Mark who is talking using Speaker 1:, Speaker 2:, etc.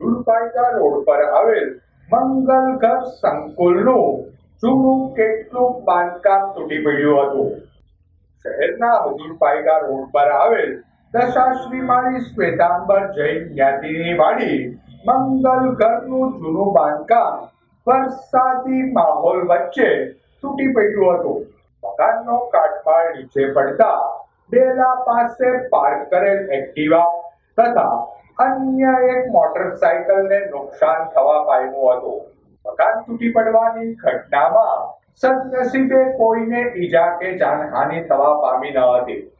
Speaker 1: ઝુલપાઈગા road પર આવેલ મંગલ ઘર સંકુલનું જૂનું કેટલું બાંધકામ તૂટી પડ્યું હતું. શહેરના હજુરપાઈગા રોડ પર આવેલ દશાશ્રી માળી શ્વેતાંબર જૈન જ્ઞાતિની વાડી મંગલ ઘરનું જૂનું બાંધકામ વરસાદી માહોલ વચ્ચે તૂટી પડ્યું હતું. મકાનનો કાટમાળ નીચે પડતા ડેલા પાસે પાર્ક કરેલ એક્ટિવા તથા અન્ય એક મોટરસાયકલને નુકસાન થવા પામ્યું હતું. મકાન તૂટી પડવાની ઘટનામાં સદનસીબે કોઈને ઈજા કે જાનહાનિ થવા પામી ન હતી.